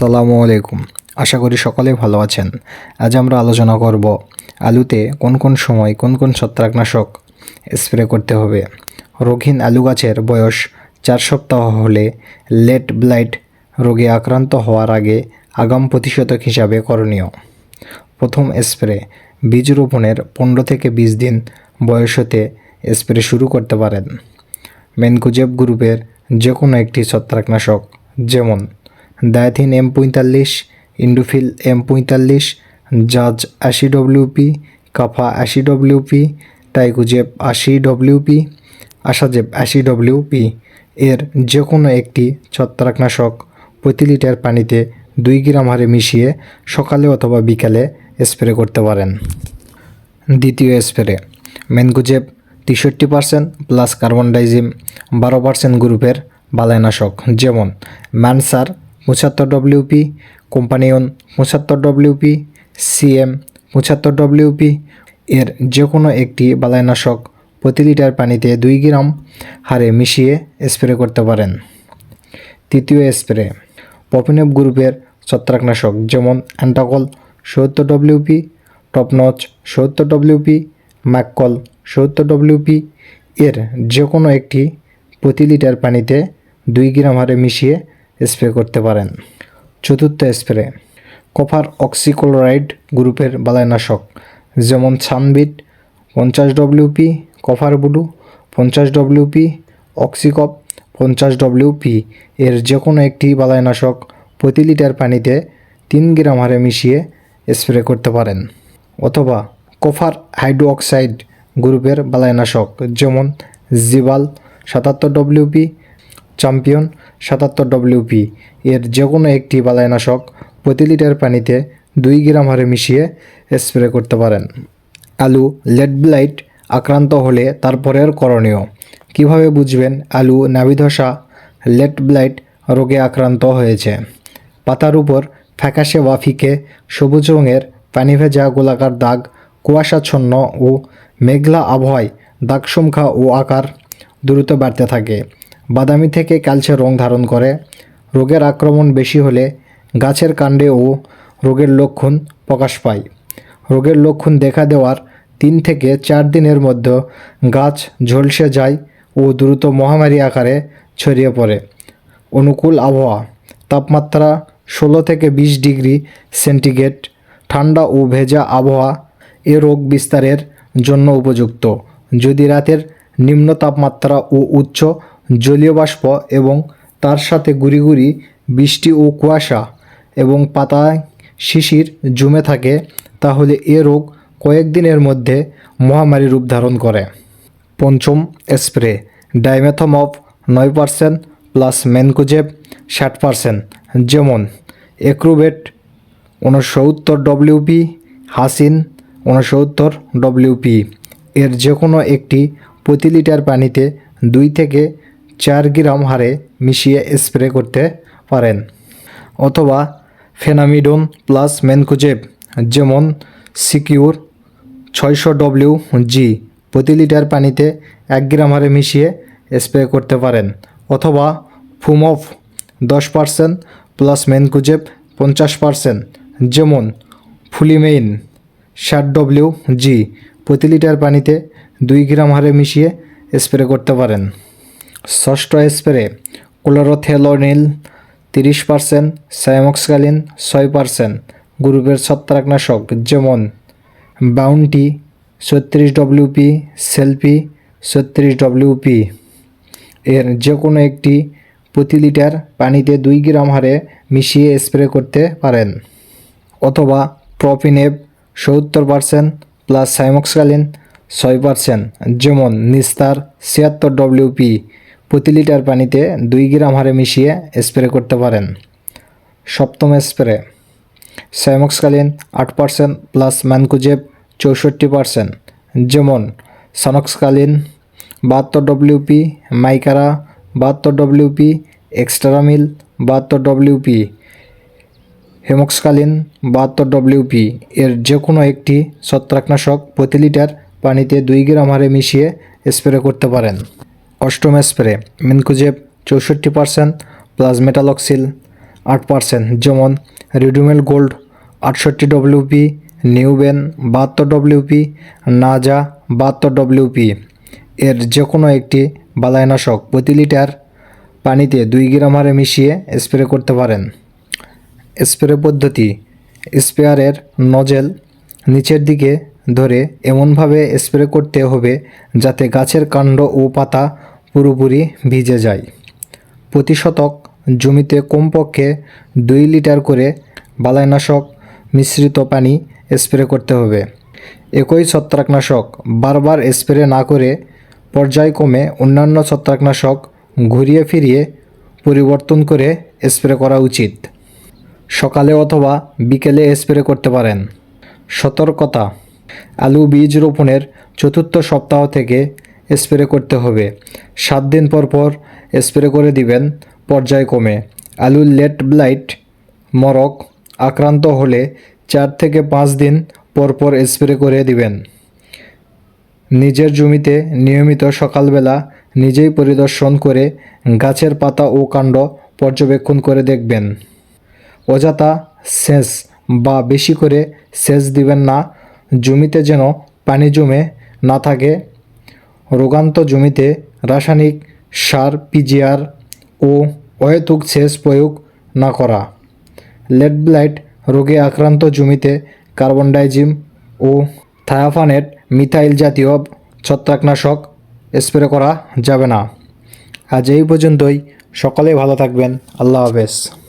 আসসালামু আলাইকুম। আশা করি সকলে ভালো আছেন। আজ আমরা আলোচনা করব আলুতে কোন কোন সময় কোন কোন ছত্রাকনাশক স্প্রে করতে হবে। রোগহীন আলু গাছের বয়স চার সপ্তাহ হলে লেট ব্লাইট রোগে আক্রান্ত হওয়ার আগে আগাম প্রতিষেধক হিসাবে করণীয়। প্রথম স্প্রে বীজ রোপণের পনেরো থেকে বিশ দিন বয়স হতে স্প্রে শুরু করতে পারেন। মেনকুজেব গ্রুপের যে কোনো একটি ছত্রাকনাশক, যেমন ডায়াথিন এম পঁয়তাল্লিশ, ইন্ডোফিল এম পঁয়তাল্লিশ, জাজ আশি ডব্লিউপি কাফা আশি ডব্লিউপি টাইকুজেব আশি ডব্লিউপি আশাজেব আশি ডব্লিউপি এর যে কোনো একটি ছত্রাকনাশক প্রতি লিটার পানিতে দুই গ্রাম হারে মিশিয়ে সকালে অথবা বিকালে স্প্রে করতে পারেন। দ্বিতীয় স্প্রে, মেনগুজেব তেষট্টি পার্সেন্ট প্লাস কার্বন ডাইজিম বারো পার্সেন্ট গ্রুপের বালাইনাশক, যেমন ম্যানসার পঁচাত্তর ডব্লিউপি কোম্পানিয়ন পঁচাত্তর ডব্লিউপি সিএম পঁচাত্তর ডব্লিউপি এর যে কোনো একটি বালাইনাশক প্রতি লিটার পানিতে দুই গ্রাম হারে মিশিয়ে স্প্রে করতে পারেন। তৃতীয় স্প্রে পপিনেপ গ্রুপের ছত্রাকনাশক যেমন অ্যান্টাকল সত্তর ডব্লিউপি টপনচ সত্তর ডব্লিউপি ম্যাককল সত্তর ডব্লিউপি এর যে কোনো একটি প্রতি লিটার পানিতে দুই গ্রাম হারে মিশিয়ে স্প্রে করতে পারেন। চতুর্থ স্প্রে, কপার অক্সিক্লোরাইড গ্রুপের বালাইনাশক, যেমন সানবিট পঞ্চাশ ডব্লিউপি কফার ব্লু, পঞ্চাশ ডব্লিউপি অক্সিকপ, পঞ্চাশ ডব্লিউপি এর যে কোনো একটি বালাইনাশক প্রতি লিটার পানিতে তিন গ্রাম হারে মিশিয়ে স্প্রে করতে পারেন। অথবা কফার হাইড্রোঅক্সাইড গ্রুপের বালাইনাশক, যেমন জিবাল, সাতাত্তর ডব্লিউপি চ্যাম্পিয়ন সাতাত্তর ডব্লিউপি এর যে কোনো একটি বালাইনাশক প্রতি লিটার পানিতে দুই গ্রাম হারে মিশিয়ে স্প্রে করতে পারেন। আলু লেড ব্লাইট আক্রান্ত হলে তারপরের করণীয়। কীভাবে বুঝবেন আলু নাভিধসা? লেট ব্লাইট রোগে আক্রান্ত হয়েছে। পাতার উপর ফ্যাকাশে বা ফিকে সবুজ রঙের পানি ভেজা গোলাকার দাগ, কুয়াশাচ্ছন্ন ও মেঘলা আবহাওয়ায় দাগ সংখ্যা ও আকার দ্রুত বাড়তে থাকে। বাদামি থেকে কালচে রং ধারণ করে। রোগের আক্রমণ বেশি হলে গাছের কাণ্ডে ও রোগের লক্ষণ প্রকাশ পায়। রোগের লক্ষণ দেখা দেওয়ার তিন থেকে চার দিনের মধ্যে গাছ ঝলসে যায় ও দ্রুত মহামারী আকারে ছড়িয়ে পড়ে। অনুকূল আবহাওয়া, তাপমাত্রা ষোলো থেকে বিশ ডিগ্রি সেন্টিগ্রেড, ঠান্ডা ও ভেজা আবহাওয়া এ রোগ বিস্তারের জন্য উপযুক্ত। যদি রাতের নিম্ন তাপমাত্রা ও উচ্চ জলীয় বাষ্প এবং তার সাথে গুড়ি গুড়ি, বৃষ্টি ও কুয়াশা এবং পাতায় শিশির জমে থাকে, তাহলে এ রোগ কয়েকদিনের মধ্যে মহামারী রূপ ধারণ করে। পঞ্চম স্প্রে, ডাইমেথম অফ নয় পার্সেন্ট প্লাস ম্যানকোজেব ষাট পার্সেন্ট। যেমন, এক্রুবেট ঊনসত্তর ডব্লিউপি হাসিন ঊনসত্তর ডব্লিউপি এর যে কোনো একটি প্রতি লিটার পানিতে দুই থেকে চার গ্রাম হারে মিশিয়ে স্প্রে করতে পারেন, অথবা ফেনামিডন প্লাস ম্যানকোজেব যেমন সিকিউর ছয়শো ডব্লিউ জি, প্রতি লিটার পানিতে এক গ্রাম হারে মিশিয়ে স্প্রে করতে পারেন, অথবা ফুমফ দশ পার্সেন্ট প্লাস মেনকুজেব পঞ্চাশ পার্সেন্ট, যেমন ফুলিমেইন ষাট ডব্লিউ জি, প্রতি লিটার পানিতে দুই গ্রাম হারে মিশিয়ে স্প্রে করতে পারেন। ষষ্ঠ স্প্রে, ক্লোরোথেলোনিল তিরিশ পার্সেন্ট, সাইমক্সকালিন ছয় পার্সেন্ট, গ্রুপের ছত্রাকনাশক যেমন বাউন্টি ছত্রিশ ডব্লিউপি সেলফি ছত্রিশ ডব্লিউপি এর যে কোনো একটি প্রতি লিটার পানিতে দুই গ্রাম হারে মিশিয়ে স্প্রে করতে পারেন। অথবা প্রপিনেব সত্তর পার্সেন্ট প্লাস সাইমক্সকালিন ছয় পার্সেন্ট, যেমন নিস্তার ছিয়াত্তর ডব্লিউপি প্রতি লিটার পানিতে দুই গ্রাম হারে মিশিয়ে স্প্রে করতে পারেন। সপ্তম স্প্রে। সাইমক্সকালিন আট পার্সেন্ট প্লাস ম্যানকুজেব চৌষট্টি পার্সেন্ট। যেমন সানক্সকালিন বাহাত্তর ডব্লিউপি মাইকারা, বাহাত্তর ডব্লিউপি এক্সট্রামিল, বাহাত্তর ডব্লিউপি হেমক্সকালিন, বাহাত্তর ডব্লিউপি এর যে কোনো একটি ছত্রাকনাশক প্রতি লিটার পানিতে দুই গ্রাম হারে মিশিয়ে স্প্রে করতে পারেন। অষ্টম স্প্রে, মিনকুজেব চৌষট্টি পার্সেন্ট প্লাস মেটালক্সিল আট পার্সেন্ট যেমন রিডুমেল গোল্ড আটষট্টি ডব্লিউপি নিউবেন বাহাত্তর ডব্লিউপি নাজা বাহাত্তর ডব্লিউপি এর যে কোনো একটি বালাইনাশক প্রতি লিটার পানিতে দুই গ্রাম হারে মিশিয়ে স্প্রে করতে পারেন। স্প্রে পদ্ধতি, স্প্রেয়ারের নজেল নিচের দিকে ধরে এমনভাবে স্প্রে করতে হবে যাতে গাছের কাণ্ড ও পাতা পুরোপুরি ভিজে যায়। প্রতি শতক জমিতে কমপক্ষে দুই লিটার করে বালাইনাশক মিশ্রিত পানি স্প্রে করতে হবে। একই ছত্রাকনাশক বারবার স্প্রে না করে পর্যায়ক্রমে অন্যান্য ছত্রাকনাশক ঘুরিয়ে ফিরিয়ে পরিবর্তন করে স্প্রে করা উচিত। সকালে অথবা বিকেলে স্প্রে করতে পারেন। সতর্কতা। আলু বীজ রোপণের চতুর্থ সপ্তাহ থেকে স্প্রে করতে হবে। সাত দিন পর পর স্প্রে করে দিবেন পর্যায়ক্রমে আলুর লেট ব্লাইট মরক, আক্রান্ত হলে চার থেকে পাঁচ দিন পর পর স্প্রে করে দিবেন। নিজের জমিতে নিয়মিত সকালবেলা নিজেই পরিদর্শন করে গাছের পাতা ও কাণ্ড পর্যবেক্ষণ করে দেখবেন। অযথা সেচ বা বেশি করে সেচ দিবেন না। জমিতে যেন পানি জমে না থাকে রোগান্ত জমিতে রাসায়নিক সার, পিজিআর ও অহেতুক সেচ প্রয়োগ না করা। লেড ব্লাইট রোগে আক্রান্ত জমিতে কার্বন ডাইজিম ও থায়াফানেট, মিথাইল জাতীয় ছত্রাকনাশক স্প্রে করা যাবে না। আজ এই পর্যন্তই। সকলেই ভালো থাকবেন। আল্লাহ হাফেজ।